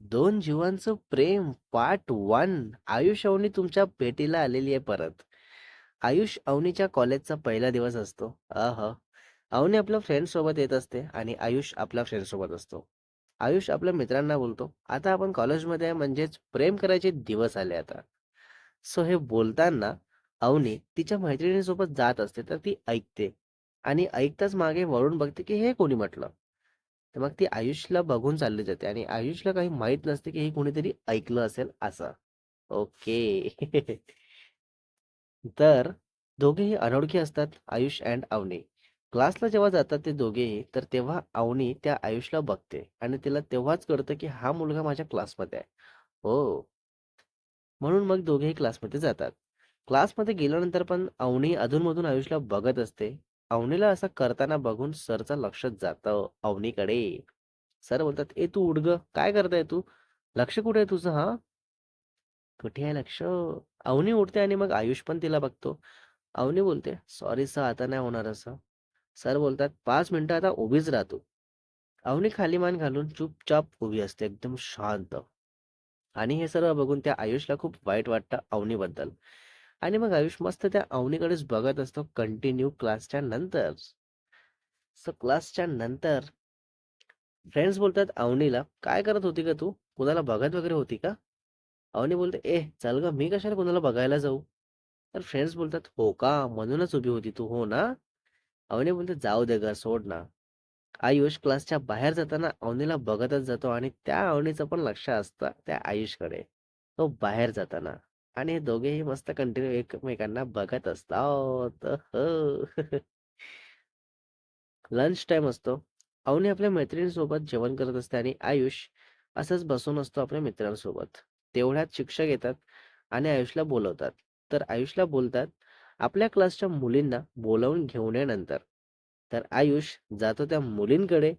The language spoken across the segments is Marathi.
दोन जीवांचं प्रेम पार्ट वन आयुष अवनी तुमच्या भेटीला आलेली आहे परत. आयुष अवनीच्या कॉलेजचा पहिला दिवस असतो. अह. अवनी आपल्या फ्रेंड सोबत येत असते आणि आयुष आपल्या फ्रेंड सोबत असतो. आयुष आपल्या मित्रांना बोलतो. आता आपण कॉलेजमध्ये आहे म्हणजेच प्रेम करायचे दिवस आले आता. सो हे बोलताना अवनी तिच्या मैत्रिणीसोबत जात असते तर ती ऐकते. आणि ऐकताच मागे वळून बघते की हे कोणी म्हटलं? तर मग ती आयुषला बघून चालली जाते आणि आयुषला काही माहीत नसते की हे कोणीतरी ऐकलं असेल असं. ओके. तर दोघेही अनोळखी असतात आयुष अँड अवनी. क्लासला जेव्हा जातात ते दोघेही तर तेव्हा अवनी त्या आयुषला बघते आणि तिला तेव्हाच कळतं की हा मुलगा माझ्या क्लासमध्ये आहे. हो. म्हणून मग दोघेही क्लासमध्ये जातात. क्लासमध्ये गेल्यानंतर पण अवनी अधूनमधून आयुषला बघत असते. अवनीला असं करताना बघून सरचं लक्ष जातं अवनीकडे सर बोलतात ए तू उडग ग काय करताय तू? लक्ष कुठे आहे तुझं हा? कुठे आहे लक्ष? अवनी उठते आणि मग आयुष पण तिला बघतो. अवनी बोलते सॉरी सर आता नाही होणार असं. सर बोलतात पाच मिनिटं आता उभीच राहतो अवनी खाली मान घालून चुपचाप उभी असते एकदम शांत. आणि हे सर्व बघून त्या आयुषला खूप वाईट वाटतं अवनीबद्दल आणि मग आयुष मस्त त्या अवनीकडेच बघत असतो कंटिन्यू क्लासच्या नंतर. सो क्लासच्या नंतर फ्रेंड्स बोलतात अवनीला काय करत होती का तू? कुणाला बघत वगैरे होती का? अवनी बोलते ए चल ग मी कशाला कुणाला बघायला जाऊ? तर फ्रेंड्स बोलतात हो का? म्हणूनच उभी होती तू हो ना? अवनी बोलते जाऊ दे ग सोड ना. आयुष क्लासच्या बाहेर जाताना अवनीला बघतच जातो आणि त्या अवनीचं पण लक्ष असतं त्या आयुषकडे. तो बाहेर जाताना. आणि दोघेही मस्त कंटिन्यू एकमेकांना बघत असतात. हो. लंच टाइम असतो. अवनी आपल्या मैत्रिणीसोबत जेवण करत असते आणि आयुष असंच बसून असतो आपल्या मित्रांसोबत. तेवढ्यात शिक्षक येतात आणि आयुषला बोलवतात. तर आयुषला बोलतात आपल्या क्लासच्या मुलींना बोलावून घेऊन नंतर तर आयुष जातो त्या मुलींकडे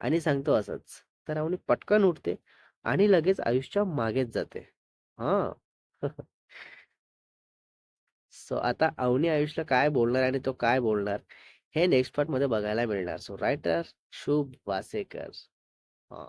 आणि सांगतो असंच. तर अवनी पटकन उठते आणि लगेच आयुषच्या मागेच जाते. हा. सो आता अवनी आयुषला काय बोलणार आणि तो काय बोलणार हे नेक्स्ट पार्टमध्ये बघायला मिळणार. सो रायटर शुभ वासेकर. हा.